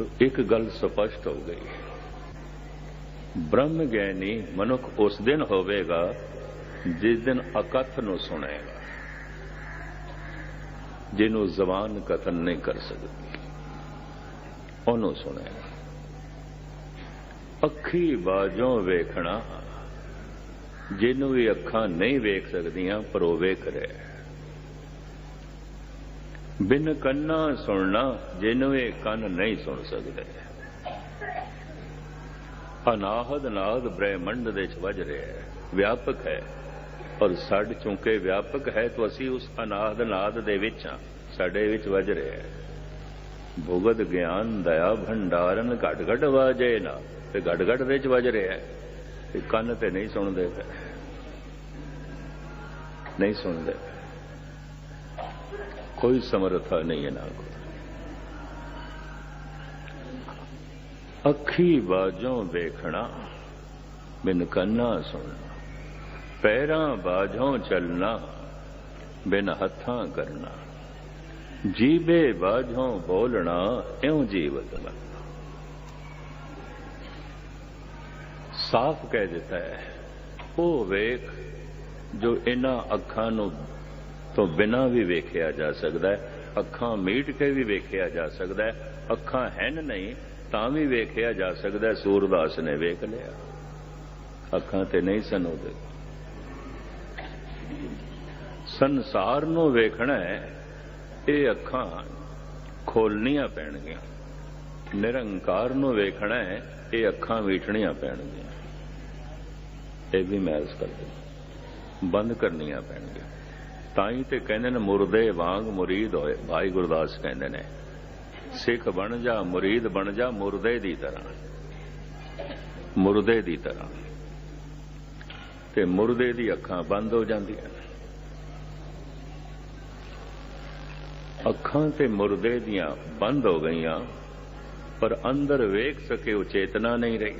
तो ਇੱਕ ਗੱਲ ਸਪਸ਼ਟ ਹੋ ਗਈ। ਬ੍ਰਹਮ ਗਿਆਨੀ ਮਨੁੱਖ ਉਸ ਦਿਨ ਹੋਵੇਗਾ ਜਿਸ ਦਿਨ ਅਕਥ ਨੂੰ ਸੁਣੇਗਾ, ਜਿਹਨੂੰ ਜ਼ਬਾਨ ਕਥਨ ਨਹੀਂ ਕਰ ਸਕਦੀ। ਉਹਨੂੰ ਸੁਣੇਗਾ। ਅੱਖੀ ਬਾਝੋਂ ਵੇਖਣਾ, ਜਿਹਨੂੰ ਵੀ ਅੱਖਾਂ ਨਹੀਂ ਵੇਖ ਸਕਦੀਆਂ, ਪਰ ਉਹ ਵੇਖ ਰਿਹਾ ਬਿਨ ਕੰਨਾਂ ਸੁਣਨਾ ਜਿਹਨੂੰ ਇਹ ਕੰਨ ਨਹੀਂ ਸੁਣ ਸਕਦੇ। ਅਨਾਹਦ ਨਾਦ ਬ੍ਰਹਿਮੰਡ ਦੇ ਚ ਵੱਜ ਰਿਹਾ ਹੈ, ਵਿਆਪਕ ਹੈ। ਪਰ ਸਾਡ ਚੁੰਕੇ ਵਿਆਪਕ ਹੈ, ਤਾਂ ਅਸੀਂ ਉਸ ਅਨਾਹਦ ਨਾਦ ਦੇ ਵਿੱਚ ਹਾਂ, ਸਾਡੇ ਵਿੱਚ ਵੱਜ ਰਿਹਾ ਹੈ। ਭੁਗਤ ਗਿਆਨ, ਦਇਆ, ਭੰਡਾਰਨ ਘਟ ਘਟ ਵਾਜੇ ਨਾ, ਤੇ ਘਟ ਘਟ ਦੇ ਵਿੱਚ ਵੱਜ ਰਿਹਾ ਹੈ, ਤੇ ਕੰਨ ਤੇ ਨਹੀਂ ਸੁਣਦੇ। ਪਏ ਨਹੀਂ ਸੁਣਦੇ। ਕੋਈ ਸਮਰੱਥਾ ਨਹੀਂ ਹੈ ਨਾ ਕੋਲ। ਅੱਖੀ ਬਾਝੋਂ ਵੇਖਣਾ, ਬਿਨ ਕੰਨਾ ਸੁਣਨਾ, ਪੈਰਾਂ ਬਾਝੋਂ ਚੱਲਣਾ, ਬਿਨ ਹੱਥਾਂ ਕਰਨਾ। ਜੀਬੇ ਬਾਝੋਂ ਬੋਲਣਾ, ਇਉਂ ਜੀਵਤ ਲੱਗਦਾ ਸਾਫ਼ ਕਹਿ ਦਿੱਤਾ ਹੈ, ਉਹ ਵੇਖ ਜੋ ਇਹਨਾਂ ਅੱਖਾਂ ਨੂੰ ਤੋਂ ਬਿਨਾਂ ਵੀ ਵੇਖਿਆ ਜਾ ਸਕਦਾ ਹੈ, ਅੱਖਾਂ ਮੀਟ ਕੇ ਵੀ ਵੇਖਿਆ ਜਾ ਸਕਦਾ ਹੈ, ਅੱਖਾਂ ਹਨ ਨਹੀਂ, ਤਾਂ ਵੀ ਵੇਖਿਆ ਜਾ ਸਕਦਾ ਸੂਰਦਾਸ ਨੇ ਵੇਖ ਲਿਆ। ਅੱਖਾਂ ਤੇ ਨਹੀਂ ਸਨ ਉਹਦੇ। ਸੰਸਾਰ ਨੂੰ ਵੇਖਣਾ ਹੈ, ਇਹ ਅੱਖਾਂ ਖੋਲਣੀਆਂ ਪੈਣਗੀਆਂ। ਨਿਰੰਕਾਰ ਨੂੰ ਵੇਖਣਾ ਹੈ, ਇਹ ਅੱਖਾਂ ਮੀਟਣੀਆਂ ਪੈਣਗੀਆਂ। ਇਹ ਵੀ ਮੈਸ ਕਰਦੇ ਬੰਦ ਕਰਨੀਆਂ ਪੈਣਗੀਆਂ। ਤਾਂ ਹੀ ਤੇ ਕਹਿੰਦੇ ਨੇ, ਮੁਰਦੇ ਵਾਂਗ ਮੁਰੀਦ ਹੋਏ। ਭਾਈ ਗੁਰਦਾਸ ਕਹਿੰਦੇ ਨੇ, ਸਿੱਖ ਬਣ ਜਾ, ਮੁਰੀਦ ਬਣ ਜਾ, ਮੁਰਦੇ ਦੀ ਤਰ੍ਹਾਂ। ਮੁਰਦੇ ਦੀ ਤਰ੍ਹਾਂ। ਤੇ ਮੁਰਦੇ ਦੀ ਅੱਖਾਂ ਬੰਦ ਹੋ ਜਾਂਦੀਆਂ ਨੇ। ਅੱਖਾਂ ਤੇ ਮੁਰਦੇ ਦੀਆਂ ਬੰਦ ਹੋ ਗਈਆਂ, ਪਰ ਅੰਦਰ ਵੇਖ ਸਕੇ ਉਹ ਚੇਤਨਾ ਨਹੀਂ ਰਹੀ।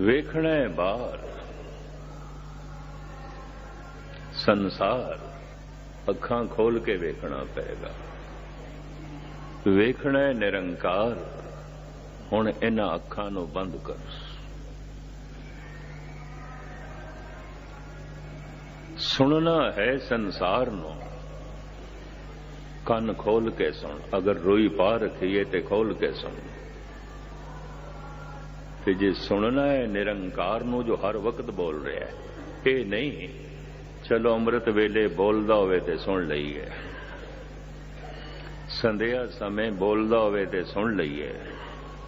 ਵੇਖਣਾ ਹੈ ਬਾਹਰ। ਸੰਸਾਰ ਅੱਖਾਂ ਖੋਲ ਕੇ ਵੇਖਣਾ ਪਏਗਾ। ਵੇਖਣਾ ਹੈ ਨਿਰੰਕਾਰ। ਹੁਣ ਇਹਨਾਂ ਅੱਖਾਂ ਨੂੰ ਬੰਦ ਕਰ। ਸੁਣਨਾ ਹੈ ਸੰਸਾਰ ਨੂੰ। ਕੰਨ ਖੋਲ ਕੇ ਸੁਣ। ਅਗਰ ਰੋਈ ਪਾ ਰੱਖੀਏ ਤੇ ਖੋਲ ਕੇ ਸੁਣ। ਤੇ ਜੇ ਸੁਣਨਾ ਹੈ ਨਿਰੰਕਾਰ ਨੂੰ ਜੋ ਹਰ ਵਕਤ ਬੋਲ ਰਿਹਾ ਹੈ, ਇਹ ਨਹੀਂ। ਚਲੋ ਅੰਮ੍ਰਿਤ ਵੇਲੇ ਬੋਲਦਾ ਹੋਵੇ ਤੇ ਸੁਣ ਲਈਏ। ਸੰਧਿਆ ਸਮੇਂ ਬੋਲਦਾ ਹੋਵੇ ਤੇ ਸੁਣ ਲਈਏ।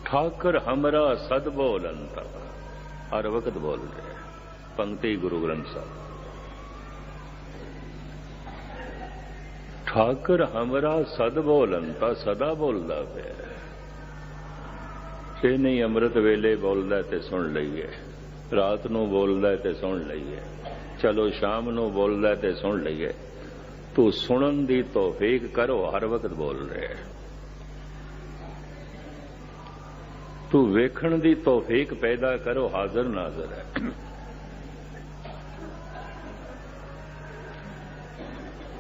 ਠਾਕਰ ਹਮਰਾ ਸਦ ਬੋਲੰਤਾ। ਹਰ ਵਕਤ ਬੋਲਦੇ ਪੰਕਤੀ ਗੁਰੂ ਗ੍ਰੰਥ ਸਾਹਿਬ। ਠਾਕਰ ਹਮਰਾ ਸਦ ਬੋਲੰਤਾ, ਸਦਾ ਬੋਲਦਾ ਪਿਆ। ਇਹ ਨਹੀਂ ਅੰਮ੍ਰਿਤ ਵੇਲੇ ਬੋਲਦਾ ਤੇ ਸੁਣ ਲਈਏ। ਰਾਤ ਨੂੰ ਬੋਲਦਾ ਤੇ ਸੁਣ ਲਈਏ। ਚਲੋ ਸ਼ਾਮ ਨੂੰ ਬੋਲਦਾ ਤੇ ਸੁਣ ਲਈਏ। ਤੂੰ ਸੁਣਨ ਦੀ ਤੋਫੀਕ ਕਰੋ, ਹਰ ਵਕਤ ਬੋਲ ਰਿਹਾ ਤੂੰ ਵੇਖਣ ਦੀ ਤੋਫੀਕ ਪੈਦਾ ਕਰੋ, ਹਾਜ਼ਰ ਨਾਜ਼ਰ ਹੈ।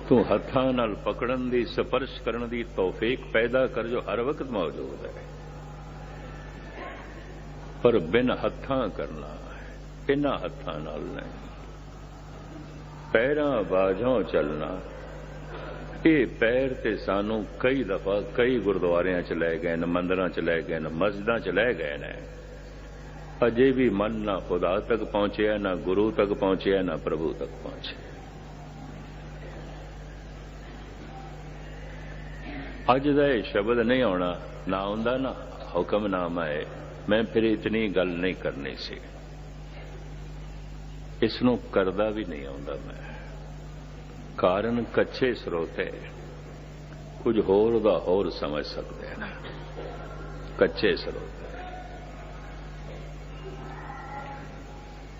ਤੂੰ ਹੱਥਾਂ ਨਾਲ ਪਕੜਨ ਦੀ, ਸਪਰਸ਼ ਕਰਨ ਦੀ ਤੋਫੀਕ ਪੈਦਾ ਕਰ ਜੋ ਹਰ ਵਕਤ ਮੌਜੂਦ ਹੈ। ਪਰ ਬਿਨ ਹੱਥਾਂ ਕਰਨਾ ਇਹਨਾਂ ਹੱਥਾਂ ਨਾਲ ਨਹੀਂ। ਪੈਰਾਂ ਬਾਝੋਂ ਚੱਲਣਾ। ਇਹ ਪੈਰ ਤੇ ਸਾਨੂੰ ਕਈ ਦਫਾ ਕਈ ਗੁਰਦੁਆਰਿਆਂ ਚ ਲੈ ਗਏ ਨੇ, ਮੰਦਰਾਂ ਚ ਲੈ ਗਏ ਨੇ, ਮਸਜਿਦਾਂ ਚ ਲੈ ਗਏ ਨੇ। ਅਜੇ ਵੀ ਮਨ ਨਾ ਖੁਦਾ ਤੱਕ ਪਹੁੰਚਿਆ, ਨਾ ਗੁਰੂ ਤੱਕ ਪਹੁੰਚਿਆ, ਨਾ ਪ੍ਰਭੂ ਤੱਕ ਪਹੁੰਚਿਆ। ਅੱਜ ਦਾ ਇਹ ਸ਼ਬਦ ਨਹੀਂ ਆਉਣਾ, ਨਾ ਆਉਂਦਾ ਨਾ ਹੁਕਮਨਾਮਾ ਹੈ ਮੈਂ ਫਿਰ ਇਤਨੀ ਗੱਲ ਨਹੀਂ ਕਰਨੀ ਸੀ। ਇਸ ਨੂੰ ਕਰਦਾ ਵੀ ਨਹੀਂ ਆਉਂਦਾ ਮੈਂ। ਕਾਰਨ ਕੱਚੇ ਸਰੋਤੇ ਕੁਝ ਹੋਰ ਦਾ ਹੋਰ ਸਮਝ ਸਕਦੇ ਨੇ ਕੱਚੇ ਸਰੋਤੇ।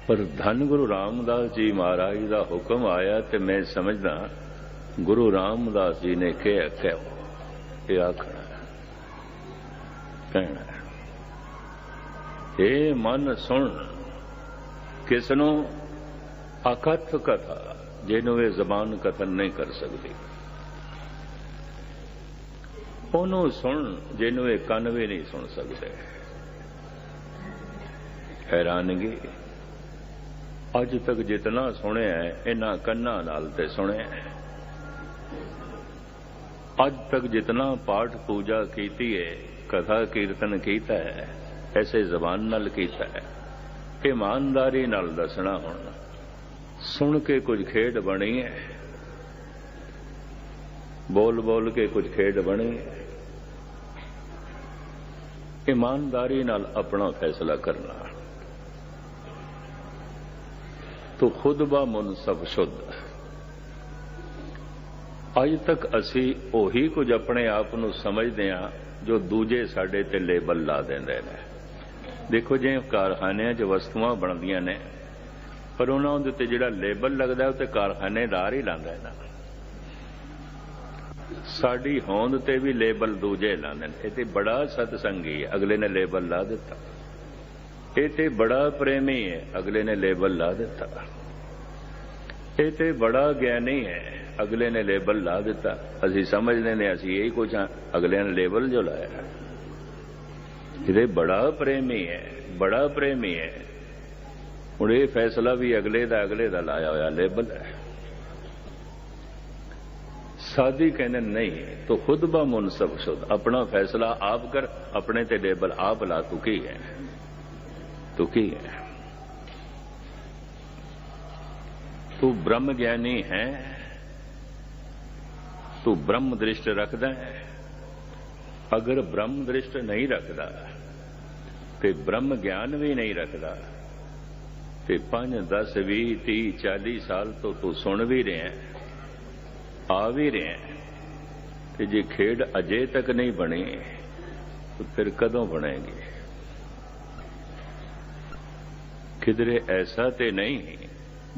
ਪਰ ਧੰਨ ਗੁਰੂ ਰਾਮਦਾਸ ਜੀ ਮਹਾਰਾਜ ਦਾ ਹੁਕਮ ਆਇਆ ਤੇ ਮੈਂ ਸਮਝਦਾ, ਗੁਰੂ ਰਾਮਦਾਸ ਜੀ ਨੇ ਕਿਹਾ ਕਿ ਇਹ ਆਖਣਾ ਕਹਿਣਾ ਇਹ ਮਨ ਸੁਣ, ਕਿਸ ਨੂੰ ਅਕਥ ਕਥਾ ਜਿਹਨੂੰ ਇਹ ਜ਼ਬਾਨ ਕਥਨ ਨਹੀਂ ਕਰ ਸਕਦੀ ਉਹਨੂੰ ਸੁਣ ਜਿਹਨੂੰ ਇਹ ਕੰਨ ਵੀ ਨਹੀਂ ਸੁਣ ਸਕਦੇ ਹੈਰਾਨਗੀ ਅੱਜ ਤੱਕ ਜਿਤਨਾ ਸੁਣਿਆ ਹੈ, ਇਹਨਾਂ ਕੰਨਾਂ ਨਾਲ ਤੇ ਸੁਣਿਆ ਅੱਜ ਤੱਕ ਜਿਤਨਾ ਪਾਠ ਪੂਜਾ ਕੀਤੀ ਹੈ ਕਥਾ ਕੀਰਤਨ ਕੀਤਾ ਹੈ ਐਸੇ ਜ਼ਬਾਨ ਨਾਲ ਕੀਤਾ ਹੈ ਇਮਾਨਦਾਰੀ ਨਾਲ ਦੱਸਣਾ ਹੁਣ ਸੁਣ ਕੇ ਕੁਝ ਖੇਡ ਬਣੀ ਹੈ ਬੋਲ ਬੋਲ ਕੇ ਕੁਝ ਖੇਡ ਬਣੀ ਹੈ ਇਮਾਨਦਾਰੀ ਨਾਲ ਆਪਣਾ ਫੈਸਲਾ ਕਰਨਾ। ਤੋ ਖੁਦ ਬਾ ਮੁਨਸਬ ਸ਼ੁੱਧ। ਅੱਜ ਤੱਕ ਅਸੀਂ ਉਹੀ ਕੁਝ ਆਪਣੇ ਆਪ ਨੂੰ ਸਮਝਦੇ ਹਾਂ ਜੋ ਦੂਜੇ ਸਾਡੇ ਤੇ ਲੇਬਲ ਲਾ ਦਿੰਦੇ ਨੇ। ਦੇਖੋ ਜੇ ਕਾਰਖਾਨਿਆਂ 'ਚ ਵਸਤੂਆਂ ਬਣਦੀਆਂ ਨੇ ਪਰ ਉਹਨਾਂ ਦੇ ਉੱਤੇ ਜਿਹੜਾ ਲੇਬਲ ਲੱਗਦਾ, ਉਹ ਤੇ ਕਾਰਖਾਨੇਦਾਰ ਹੀ ਲਾਉਂਦਾ ਹੈ ਸਾਡੀ ਹੋਂਦ ਤੇ ਵੀ ਲੇਬਲ ਦੂਜੇ ਲਾਉਂਦੇ ਨੇ। ਇਹ ਤੇ ਬੜਾ ਸਤਸੰਗੀ ਹੈ। ਅਗਲੇ ਨੇ ਲੇਬਲ ਲਾ ਦਿੱਤਾ। ਇਹ ਤੇ ਬੜਾ ਪ੍ਰੇਮੀ ਹੈ। ਅਗਲੇ ਨੇ ਲੇਬਲ ਲਾ ਦਿੱਤਾ। ਇਹ ਤੇ ਬੜਾ ਗਿਆਨੀ ਹੈ। ਅਗਲੇ ਨੇ ਲੇਬਲ ਲਾ ਦਿੱਤਾ। ਅਸੀਂ ਸਮਝਦੇ ਨੇ, ਅਸੀਂ ਇਹੀ ਕੁਝ ਹਾਂ। ਅਗਲੇ ਨੇ ਲੇਬਲ ਜੋ ਲਾਇਆ। ਇਹਦੇ ਬੜਾ ਪ੍ਰੇਮੀ ਹੈ। ਬੜਾ ਪ੍ਰੇਮੀ ਹੈ। ਹੁਣ ਇਹ ਫੈਸਲਾ ਵੀ ਅਗਲੇ ਦਾ ਅਗਲੇ ਦਾ ਲਾਇਆ ਹੋਇਆ, ਲੇਬਲ ਹੈ। ਸਾਦੀ ਕਹਿੰਦੇ ਨਹੀਂ, ਤੋ ਖੁਦ ਬਾ ਮੁਨਸਬ ਸ਼ੁਦ ਆਪਣਾ ਫੈਸਲਾ ਆਪ ਕਰ, ਆਪਣੇ ਤੇ ਲੇਬਲ ਆਪ ਲਾ, ਤੂੰ ਕੀ ਹੈ? ਤੂੰ ਕੀ ਹੈ? ਤੂੰ ਬ੍ਰਹਮ ਗਿਆਨੀ ਹੈ। ਤੂੰ ਬ੍ਰਹਮ ਦ੍ਰਿਸ਼ਟ ਰੱਖਦਾ ਹੈ। ਅਗਰ ਬ੍ਰਹਮ ਦ੍ਰਿਸ਼ਟ ਨਹੀਂ ਰੱਖਦਾ, ਤੇ ਬ੍ਰਹਮ ਗਿਆਨ ਵੀ ਨਹੀਂ ਰੱਖਦਾ ਤੇ 5 10 20 30 40 ਸਾਲ ਤੋਂ ਤੂੰ ਸੁਣ ਵੀ ਰਿਹਾ ਆ ਵੀ ਰਿਹਾ ਤੇ ਜੇ ਖੇਡ ਅਜੇ ਤੱਕ ਨਹੀਂ ਬਣੀ, ਤਾਂ ਫਿਰ ਕਦੋਂ ਬਣੇਗੀ? ਕਿਧਰੇ ਐਸਾ ਤੇ ਨਹੀਂ,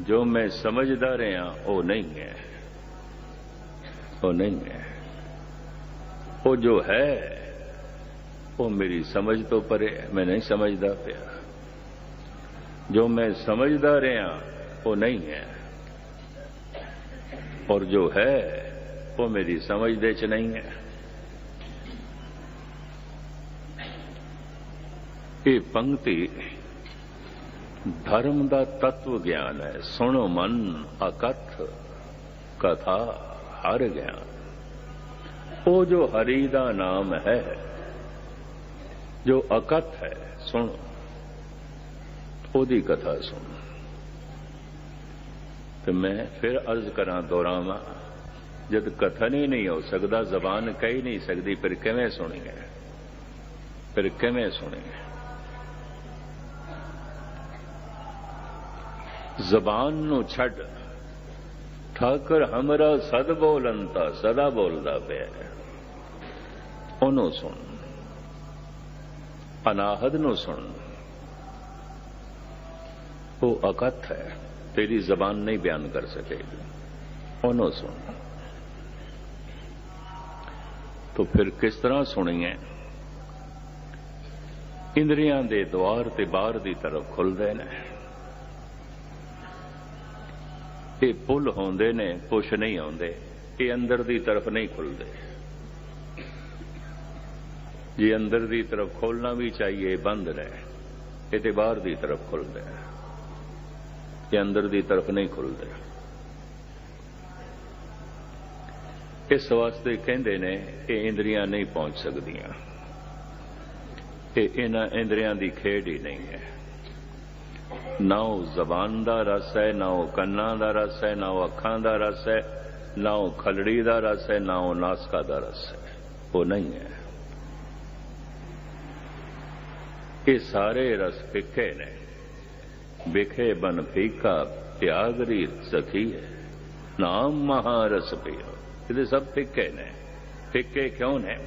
ਜੋ ਮੈਂ ਸਮਝਦਾ ਰਿਹਾ, ਉਹ ਨਹੀਂ ਹੈ। ਉਹ ਨਹੀਂ ਹੈ। ਉਹ ਜੋ ਹੈ, ਉਹ ਮੇਰੀ ਸਮਝ ਤੋਂ ਪਰੇ ਮੈਂ ਨਹੀਂ ਸਮਝਦਾ ਪਿਆ। ਜੋ ਮੈਂ ਸਮਝਦਾ ਰਿਹਾ ਉਹ ਨਹੀਂ ਹੈ ਔਰ ਜੋ ਹੈ ਉਹ ਮੇਰੀ ਸਮਝ ਦੇ ਚ ਨਹੀਂ ਹੈ ਇਹ ਪੰਕਤੀ ਧਰਮ ਦਾ ਤत्व ਗਿਆਨ ਹੈ ਸੁਣੋ ਮਨ ਅਕਥ ਕਥਾ ਹਰ ਗਿਆਨ ਉਹ ਜੋ ਹਰੀ ਦਾ ਨਾਮ ਹੈ ਜੋ ਅਕਥ ਹੈ ਸੁਣੋ ਉਹਦੀ ਕਥਾ ਸੁਣ। ਤੇ ਮੈਂ ਫਿਰ ਅਰਜ਼ ਕਰਾਂ ਦੁਹਰਾਵਾਂ ਜਦ ਕਥਨ ਹੀ ਨਹੀਂ ਹੋ ਸਕਦਾ, ਜ਼ਬਾਨ ਕਹਿ ਨਹੀਂ ਸਕਦੀ, ਫਿਰ ਕਿਵੇਂ ਸੁਣੀਏ? ਫਿਰ ਕਿਵੇਂ ਸੁਣੀਏ? ਜ਼ਬਾਨ ਨੂੰ ਛੱਡ। ਠਾਕਰ ਹਮਰਾ ਸਦ ਬੋਲੰਤਾ, ਸਦਾ ਬੋਲਦਾ ਪਿਆ ਉਹਨੂੰ ਸੁਣ। ਅਨਾਹਦ ਨੂੰ ਸੁਣ। ਉਹ ਅਕਥ ਹੈ ਤੇਰੀ ਜ਼ਬਾਨ ਨਹੀਂ ਬਿਆਨ ਕਰ ਸਕੇਗੀ ਉਹਨੂੰ ਸੁਣ तो फिर किस तरह सुनिए ਇੰਦਰੀਆਂ ਦੇ ਦਵਾਰ ਤੇ ਬਾਹਰ ਦੀ ਤਰਫ ਖੁੱਲਦੇ ਨੇ ਇਹ ਪੁੱਲ ਹੁੰਦੇ ਨੇ ਪੁੱਛ ਨਹੀਂ ਆਉਂਦੇ ਇਹ ਅੰਦਰ ਦੀ ਤਰਫ ਨਹੀਂ ਖੁੱਲਦੇ ਜੇ ਅੰਦਰ ਦੀ ਤਰਫ ਖੋਲਣਾ ਵੀ ਚਾਹੀਏ ਬੰਦ ਨੇ ਇਹ ਤੇ ਬਾਹਰ ਦੀ ਤਰਫ ਖੁੱਲਦੇ ਇਹ ਅੰਦਰ ਦੀ ਤਰਫ ਨਹੀਂ ਖੁੱਲਦੇ। ਇਸ ਵਾਸਤੇ ਕਹਿੰਦੇ ਨੇ, ਇਹ ਇੰਦਰੀਆਂ ਨਹੀਂ ਪਹੁੰਚ ਸਕਦੀਆਂ। ਇਹ ਇਹਨਾਂ ਇੰਦਰੀਆਂ ਦੀ ਖੇਡ ਹੀ ਨਹੀਂ ਹੈ। ਨਾ ਉਹ ਜ਼ਬਾਨ ਦਾ ਰਸ ਹੈ, ਨਾ ਉਹ ਕੰਨਾਂ ਦਾ ਰਸ ਹੈ, ਨਾ ਉਹ ਅੱਖਾਂ ਦਾ ਰਸ ਹੈ, ਨਾ ਉਹ ਖਲੜੀ ਦਾ ਰਸ ਹੈ, ਨਾ ਉਹ ਨਾਸਕਾ ਦਾ ਰਸ ਹੈ। ਉਹ ਨਹੀਂ ਹੈ। ਇਹ ਸਾਰੇ ਰਸ ਫਿੱਕੇ ਨੇ। ਵਿਖੇ ਬਨ ਫੀਕਾ ਤਿਆਗਰੀ ਸਖੀ ਹੈ। ਨਾਮ ਮਹਾਰਸ ਪਿਓ, ਇਹਦੇ ਸਭ ਫਿੱਕੇ ਨੇ। ਫਿੱਕੇ ਕਿਉਂ ਨੇ?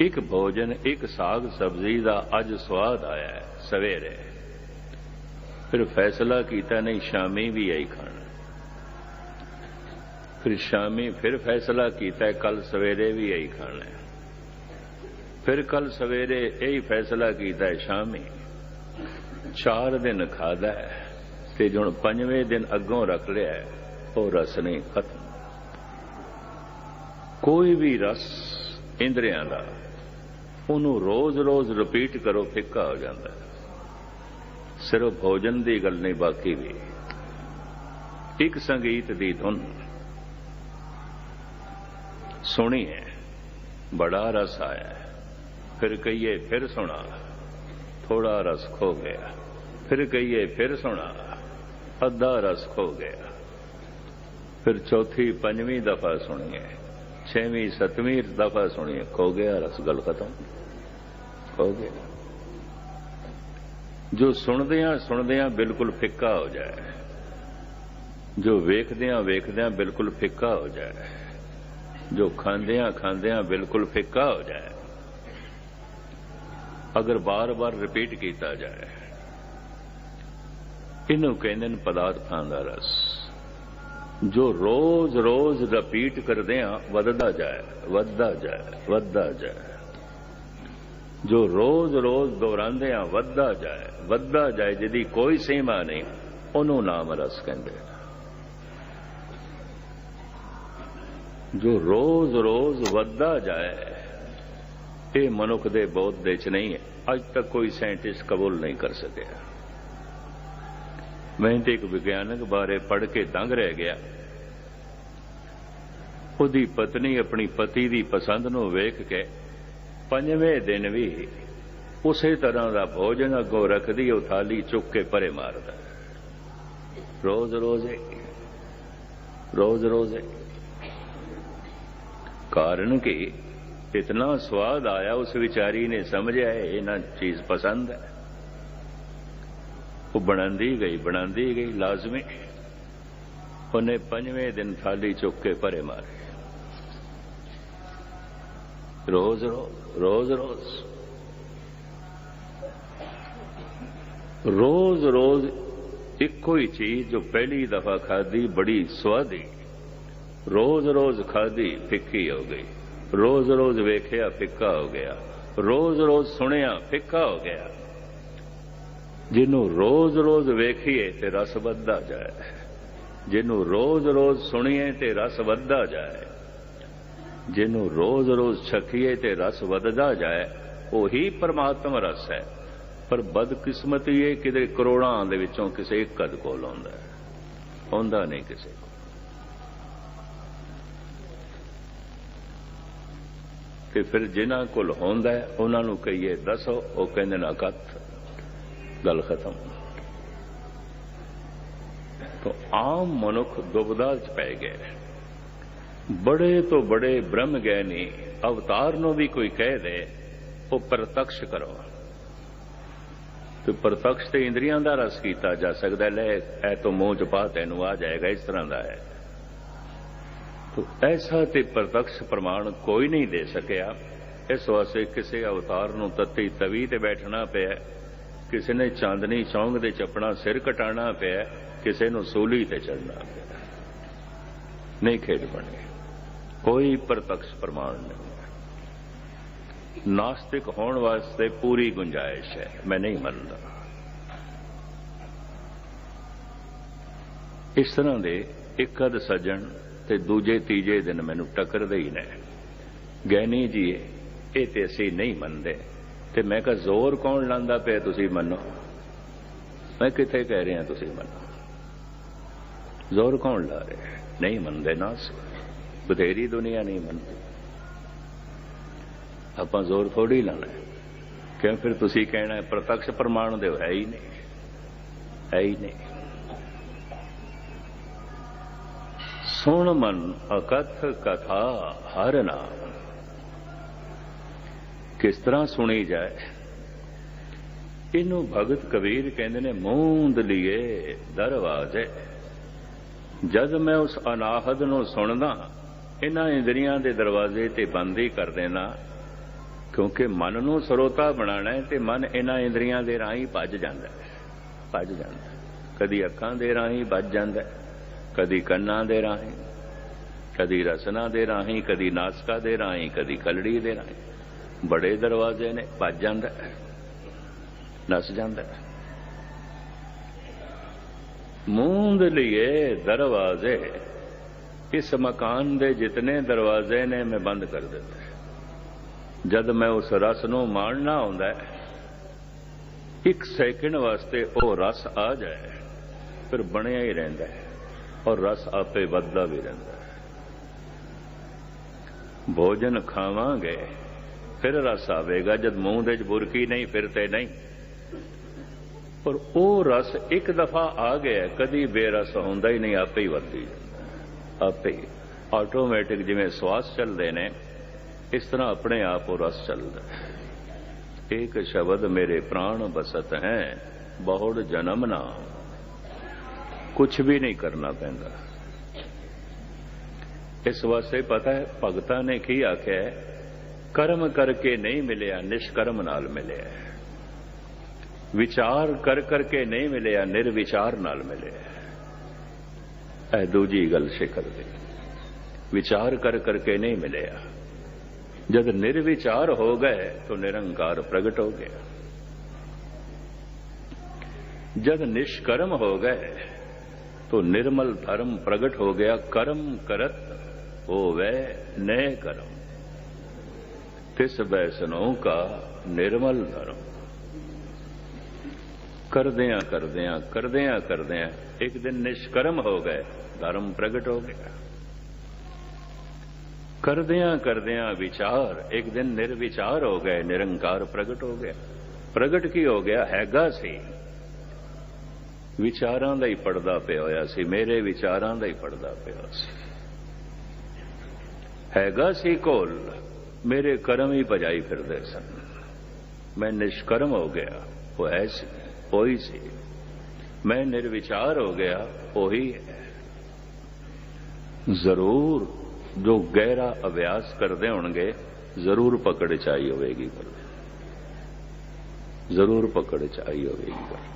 ਇੱਕ ਭੋਜਨ, ਇੱਕ ਸਾਗ ਸਬਜ਼ੀ ਦਾ ਅੱਜ ਸਵਾਦ ਆਇਆ ਹੈ, ਸਵੇਰੇ। ਫਿਰ ਫੈਸਲਾ ਕੀਤਾ, ਨਹੀਂ, ਸ਼ਾਮੀ ਵੀ ਆਈ ਖਾਣਾ। ਫਿਰ ਸ਼ਾਮੀ ਫਿਰ ਫੈਸਲਾ ਕੀਤਾ ਕੱਲ ਸਵੇਰੇ ਵੀ ਆਈ ਖਾਣਾ ਫਿਰ ਕੱਲ ਸਵੇਰੇ ਇਹੀ ਫੈਸਲਾ ਕੀਤਾ ਸ਼ਾਮੀ। ਚਾਰ ਦਿਨ ਖਾਦਾ ਤੇ ਹੁਣ ਪੰਜਵੇਂ ਦਿਨ ਅੱਗੋਂ ਰੱਖ ਲਿਆ ਉਹ ਰਸ ਨਹੀਂ ਖਤਮ। ਕੋਈ ਵੀ ਰਸ ਇੰਦਰੀਆਂ ਦਾ, ਉਹਨੂੰ ਰੋਜ਼-ਰੋਜ਼ ਰਿਪੀਟ ਕਰੋ, ਫਿੱਕਾ ਹੋ ਜਾਂਦਾ ਸਿਰਫ ਭੋਜਨ ਦੀ ਗੱਲ ਨਹੀਂ, ਬਾਕੀ ਵੀ। ਇੱਕ ਸੰਗੀਤ ਦੀ ਧੁਨ। ਸੁਣੀ ਹੈ, ਬੜਾ ਰਸ ਆਇਆ ਫਿਰ ਕਹੀਏ, ਫਿਰ ਸੁਣਾ। ਥੋੜਾ ਰਸ ਖੋ ਗਿਆ। ਫਿਰ ਕਹੀਏ, ਫਿਰ ਸੁਣਾ, ਅੱਧਾ ਰਸ ਖੋ ਗਿਆ। ਫਿਰ ਚੌਥੀ, ਪੰਜਵੀਂ ਦਫਾ ਸੁਣੀਏ, ਛੇਵੀਂ, ਸਤਵੀਂ ਦਫਾ ਸੁਣੀਏ, ਖੋ ਗਿਆ, ਰਸ ਗੱਲ ਖਤਮ। ਹੋ ਗਿਆ। ਜੋ ਸੁਣਦਿਆਂ ਸੁਣਦਿਆਂ ਬਿਲਕੁਲ ਫਿੱਕਾ ਹੋ ਜਾਏ, ਜੋ ਵੇਖਦਿਆਂ ਵੇਖਦਿਆਂ ਬਿਲਕੁਲ ਫਿੱਕਾ ਹੋ ਜਾਏ, ਜੋ ਖਾਂਦਿਆਂ ਖਾਂਦਿਆਂ ਬਿਲਕੁਲ ਫਿੱਕਾ ਹੋ ਜਾਏ ਅਗਰ ਬਾਰ-ਬਾਰ ਰਿਪੀਟ ਕੀਤਾ ਜਾਏ, ਇਹਨੂੰ ਕਹਿੰਦੇ ਨੇ ਪਦਾਰਥਾਂ ਦਾ ਰਸ। ਜੋ ਰੋਜ਼-ਰੋਜ਼ ਰਿਪੀਟ ਕਰਦੇ ਆ, ਵੱਧਦਾ ਜਾਏ ਵੱਧਦਾ ਜਾਏ ਵੱਧਦਾ ਜਾਏ। ਜੋ ਰੋਜ਼-ਰੋਜ਼ ਦੁਹਰਾਉਂਦੇ ਆ, ਵੱਧਦਾ ਜਾਏ ਵੱਧਦਾ ਜਾਏ, ਜਿਹਦੀ ਕੋਈ ਸੀਮਾ ਨਹੀਂ, ਉਹਨੂੰ ਨਾਮ ਰਸ ਕਹਿੰਦੇ ਜੋ ਰੋਜ਼-ਰੋਜ਼ ਵੱਧਦਾ ਜਾਏ ਇਹ ਮਨੁੱਖ ਦੇ ਬੋਧ ਦੇ ਚ ਨਹੀਂ ਹੈ। ਅੱਜ ਤੱਕ ਕੋਈ ਸਾਇੰਟਿਸਟ ਕਬੂਲ ਨਹੀਂ ਕਰ ਸਕਿਆ। ਮੈਂ ਤੇ ਇੱਕ ਵਿਗਿਆਨਕ ਬਾਰੇ ਪੜ੍ਹ ਕੇ ਦੰਗ ਰਹਿ ਗਿਆ। ਉਹਦੀ ਪਤਨੀ ਆਪਣੀ ਪਤੀ ਦੀ ਪਸੰਦ ਨੂੰ ਵੇਖ ਕੇ ਪੰਜਵੇਂ ਦਿਨ ਵੀ ਉਸੇ ਤਰ੍ਹਾਂ ਦਾ ਭੋਜਨ ਅੱਗੋਂ ਰੱਖਦੀ ਉਹ ਥਾਲੀ ਚੁੱਕ ਕੇ ਪਰੇ ਮਾਰਦਾ। ਰੋਜ਼ ਰੋਜ਼ ਰੋਜ਼ ਰੋਜ਼ ਕਾਰਨ ਕਿ? ਇਤਨਾ ਸਵਾਦ ਆਇਆ ਉਸ ਵਿਚਾਰੀ ਨੇ ਸਮਝਿਆ ਇਹ ਨਾ ਚੀਜ਼ ਪਸੰਦ ਹੈ ਉਹ ਬਣਾਉਂਦੀ ਗਈ ਬਣਾਉਂਦੀ ਗਈ ਲਾਜ਼ਮੀ ਉਹਨੇ ਪੰਜਵੇਂ ਦਿਨ ਥਾਲੀ ਚੁੱਕ ਕੇ ਭਰੇ ਮਾਰੇ ਰੋਜ਼ ਰੋਜ਼ ਰੋਜ਼ ਰੋਜ਼ ਰੋਜ਼ ਇੱਕੋ ਹੀ ਚੀਜ਼ ਜੋ ਪਹਿਲੀ ਦਫਾ ਖਾਦੀ ਬੜੀ ਸਵਾਦੀ ਰੋਜ਼ ਰੋਜ਼ ਖਾਦੀ ਫਿੱਕੀ ਹੋ ਗਈ ਰੋਜ਼ ਰੋਜ਼ ਵੇਖਿਆ, ਫਿੱਕਾ ਹੋ ਗਿਆ। ਰੋਜ਼ ਰੋਜ਼ ਸੁਣਿਆ, ਫਿੱਕਾ ਹੋ ਗਿਆ। ਜਿਹਨੂੰ ਰੋਜ਼ ਰੋਜ਼ ਵੇਖੀਏ ਤੇ ਰਸ ਵੱਧਦਾ ਜਾਏ। ਜਿਹਨੂੰ ਰੋਜ਼ ਰੋਜ਼ ਸੁਣੀਏ ਤੇ ਰਸ ਵੱਧਦਾ ਜਾਏ। ਜਿਹਨੂੰ ਰੋਜ਼ ਰੋਜ਼ ਛਕੀਏ ਤੇ ਰਸ ਵੱਧਦਾ ਜਾਏ, ਉਹੀ ਪਰਮਾਤਮਾ ਰਸ ਹੈ। ਪਰ ਬਦਕਿਸਮਤੀ ਇਹ ਕਿਤੇ ਕਰੋੜਾਂ ਦੇ ਵਿੱਚੋਂ ਕਿਸੇ ਇੱਕ ਕਦ ਕੋਲ ਆਉਂਦਾ ਹੈ। ਆਉਂਦਾ ਨਹੀਂ ਕਿਸੇ ਕੋਲ। ਤੇ ਫਿਰ ਜਿਨ੍ਹਾਂ ਕੋਲ ਹੁੰਦਾ ਉਹਨਾਂ ਨੂੰ ਕਹੀਏ, ਦੱਸੋ। ਉਹ ਕਹਿੰਦੇ ਨਾ ਕਥ ਗੱਲ ਖਤਮ। ਤੋ ਆਮ ਮਨੁੱਖ ਦੁਬਦਾ ਚ ਪੈ ਗਏ ਬੜੇ ਤੋਂ ਬੜੇ ਬ੍ਰਹਮ ਗਿਆਨੀ ਅਵਤਾਰ ਨੂੰ ਵੀ ਕੋਈ ਕਹਿ ਦੇ, ਉਹ ਪ੍ਰਤੱਖ ਕਰੋ। ਤੇ ਪ੍ਰਤੱਖ ਤੇ ਇੰਦਰੀਆਂ ਦਾ ਰਸ ਕੀਤਾ ਜਾ ਸਕਦਾ ਲੈ ਐ ਤੋਂ ਮੂੰਹ ਚ ਪਾ ਤੈਨੂੰ ਆ ਜਾਏਗਾ, ਇਸ ਤਰ੍ਹਾਂ ਦਾ ਹੈ। ਤੋ ਐਸਾ ਤੇ ਪ੍ਰਤੱਖ ਪ੍ਰਮਾਣ ਕੋਈ ਨਹੀਂ ਦੇ ਸਕਿਆ। ਇਸ ਵਾਸਤੇ ਕਿਸੇ ਅਵਤਾਰ ਨੂੰ ਤੱਤੀ ਤਵੀ ਤੇ ਬੈਠਣਾ ਪਿਆ ਕਿਸੇ ਨੇ ਚਾਂਦਨੀ ਚੌਂਗ ਦੇ ਚੱਪਣਾ ਸਿਰ ਕਟਾਣਾ ਪਿਆ ਕਿਸੇ ਨੂੰ ਸੂਲੀ ਤੇ ਚੜਨਾ ਪਿਆ ਨਹੀਂ ਖੇਡ ਬਣੇ। ਕੋਈ ਪ੍ਰਤੱਖ ਪ੍ਰਮਾਣ ਨਹੀਂ ਨਾਸਤਿਕ ਹੋਣ ਵਾਸਤੇ ਪੂਰੀ ਗੁੰਜਾਇਸ਼ ਹੈ। ਮੈਂ ਨਹੀਂ ਮੰਨਦਾ। ਇਸ ਤਰ੍ਹਾਂ ਦੇ ਇੱਕ ਅਦ ਸੱਜਣ ਤੇ ਦੂਜੇ, ਤੀਜੇ ਦਿਨ ਮੈਨੂੰ ਟੱਕਰਦੇ ਹੀ ਨੇ। ਗੈਨੀ ਜੀ, ਇਹ ਤੇ ਅਸੀਂ ਨਹੀਂ ਮੰਨਦੇ। ਤੇ ਮੈਂ ਕਿਹਾ, ਜ਼ੋਰ ਕੌਣ ਲਾਂਦਾ ਪਿਆ ਤੁਸੀਂ ਮੰਨੋ? ਮੈਂ ਕਿੱਥੇ ਕਹਿ ਰਿਹਾ ਤੁਸੀਂ ਮੰਨੋ? ਜ਼ੋਰ ਕੌਣ ਲਾ ਰਿਹਾ? ਨਹੀਂ ਮੰਨਦੇ ਨਾ ਬਥੇਰੀ ਦੁਨੀਆ ਨਹੀਂ ਮੰਨਦੀ। ਆਪਾਂ ਜ਼ੋਰ ਥੋੜੀ ਲਾਣਾ ਕਿਉਂ? ਫਿਰ ਤੁਸੀਂ ਕਹਿਣਾ, ਪ੍ਰਤੱਖ ਪ੍ਰਮਾਣ ਦੇ ਹੈ ਹੀ ਨਹੀਂ। ਹੈ ਹੀ ਨਹੀਂ। ਸੁਣ ਮਨ ਅਕਥ ਕਥਾ ਹਰ ਨਾਮ। ਕਿਸ ਤਰ੍ਹਾਂ ਸੁਣੀ ਜਾਏ? ਇਹਨੂੰ ਭਗਤ ਕਬੀਰ ਕਹਿੰਦੇ ਨੇ, ਮੂੰਦ ਲਿਏ ਦਰਵਾਜ਼ੇ। ਜਦ ਮੈਂ ਉਸ ਅਨਾਹਦ ਨੂੰ ਸੁਣਦਾ, ਇਹਨਾਂ ਇੰਦਰੀਆਂ ਦੇ ਦਰਵਾਜ਼ੇ ਤੇ ਬੰਦ ਹੀ ਕਰ ਦੇਣਾ, ਕਿਉਂਕਿ ਮਨ ਨੂੰ ਸਰੋਤਾ ਬਣਾਣਾ ਹੈ ਤੇ ਮਨ ਇਹਨਾਂ ਇੰਦਰੀਆਂ ਦੇ ਰਾਹੀਂ ਭੱਜ ਜਾਂਦਾ ਹੈ। ਭੱਜ ਜਾਂਦਾ ਕਦੀ ਅੱਖਾਂ ਦੇ ਰਾਹੀਂ ਭੱਜ ਜਾਂਦਾ ਕਦੀ ਕੰਨਾਂ ਦੇ ਰਾਹੀਂ ਕਦੀ ਰਸਨਾ ਦੇ ਰਾਹੀਂ ਕਦੀ ਨਾਸਕਾ ਦੇ ਰਾਹੀਂ ਕਦੀ ਕਲੜੀ ਦੇ ਰਾਹੀਂ। ਬੜੇ ਦਰਵਾਜ਼ੇ ਨੇ ਭੱਜ ਜਾਂਦਾ ਨਸ ਜਾਂਦਾ ਮੂੰਦ ਲਈਏ ਦਰਵਾਜ਼ੇ ਇਸ ਮਕਾਨ ਦੇ ਜਿਤਨੇ ਦਰਵਾਜ਼ੇ ਨੇ ਮੈਂ ਬੰਦ ਕਰ ਦਿੱਤੇ। ਜਦ ਮੈਂ ਉਸ ਰਸ ਨੂੰ ਮਾਣਨਾ ਆਉਂਦਾ ਹੈ, ਇੱਕ ਸੈਕਿੰਡ ਵਾਸਤੇ ਉਹ ਰਸ ਆ ਜਾਏ ਫਿਰ ਬਣਿਆ ਹੀ ਰਹਿੰਦਾ ਹੈ। ਔਰ ਰਸ ਆਪੇ ਵੱਧਦਾ ਵੀ ਰਹਿੰਦਾ ਹੈ। ਭੋਜਨ ਖਾਵਾਂਗੇ, ਫਿਰ ਰਸ ਆਵੇਗਾ, ਜਦ ਮੂੰਹ ਦੇ ਚ ਬੁਰਕੀ ਨਹੀਂ, ਫਿਰ ਤੇ ਨਹੀਂ। ਪਰ ਉਹ ਰਸ ਇੱਕ ਦਫਾ ਆ ਗਿਆ ਕਦੀ ਬੇਰਸ ਹੁੰਦਾ ਹੀ ਨਹੀਂ, ਆਪੇ ਹੀ ਵੱਧਦੀ ਆਪੇ ਆਟੋਮੈਟਿਕ ਜਿਵੇਂ ਸਵਾਸ ਚੱਲਦੇ ਨੇ, ਇਸ ਤਰ੍ਹਾਂ ਆਪਣੇ ਆਪ ਉਹ ਰਸ ਚੱਲਦਾ ਹੈ। ਇੱਕ ਸ਼ਬਦ ਮੇਰੇ ਪ੍ਰਾਣ ਬਸਤ ਹੈ, ਬਹੁੜ ਜਨਮ ਨਾ ਕੁਝ ਵੀ ਨਹੀਂ ਕਰਨਾ ਪੈਂਦਾ। ਇਸ ਵਾਸਤੇ ਪਤਾ ਹੈ, ਭਗਤਾਂ ਨੇ ਕੀ ਆਖਿਆ ਕਰਮ ਕਰਕੇ ਨਹੀਂ ਮਿਲਿਆ, ਨਿਸ਼ਕਰਮ ਨਾਲ ਮਿਲਿਆ ਵਿਚਾਰ ਕਰ ਕਰਕੇ ਨਹੀਂ ਮਿਲਿਆ, ਨਿਰਵਿਚਾਰ ਨਾਲ ਮਿਲਿਆ ਇਹ ਦੂਜੀ ਗੱਲ ਸਿੱਖਣ ਦੀ। ਵਿਚਾਰ ਕਰ ਕਰਕੇ ਨਹੀਂ ਮਿਲਿਆ। ਜਦ ਨਿਰਵਿਚਾਰ ਹੋ ਗਏ, ਤਾਂ ਨਿਰੰਕਾਰ ਪ੍ਰਗਟ ਹੋ ਗਿਆ। ਜਦ ਨਿਸ਼ਕਰਮ ਹੋ ਗਏ तो निर्मल धर्म प्रकट हो गया कर्म करत हो वह नए कर्म तिस वैसनों का निर्मल धर्म करदिया करदिया करदिया करदिया एक दिन निष्कर्म हो गए धर्म प्रकट हो गया ਕਰਦਿਆਂ ਕਰਦਿਆਂ ਵਿਚਾਰ ਇੱਕ ਦਿਨ ਨਿਰਵਿਚਾਰ ਹੋ ਗਏ ਨਿਰੰਕਾਰ ਪ੍ਰਗਟ ਹੋ ਗਿਆ ਪ੍ਰਗਟ ਕੀ ਹੋ ਗਿਆ ਹੈਗਾ ਸੀ ਵਿਚਾਰਾਂ ਦਾ ਹੀ ਪੜਦਾ ਪਿਆ ਹੋਇਆ ਸੀ, ਮੇਰੇ ਵਿਚਾਰਾਂ ਦਾ ਹੀ ਪੜਦਾ ਪਿਆ ਸੀ। ਹੈਗਾ ਸੀ ਕੋਲ ਮੇਰੇ ਕਰਮ ਹੀ ਭਜਾਈ ਫਿਰਦੇ ਸਨ। ਮੈਂ ਨਿਸ਼ਕਰਮ ਹੋ ਗਿਆ, ਉਹ ਹੈ ਸੀ, ਉਹੀ ਸੀ। ਮੈਂ ਨਿਰਵਿਚਾਰ ਹੋ ਗਿਆ, ਉਹੀ ਹੈ। ਜ਼ਰੂਰ ਜੋ ਗਹਿਰਾ ਅਭਿਆਸ ਕਰਦੇ ਹੋਣਗੇ, ਜ਼ਰੂਰ ਪਕੜ ਚ ਆਈ ਹੋਵੇਗੀ। ਜ਼ਰੂਰ ਪਕੜ ਚ ਆਈ ਹੋਵੇਗੀ।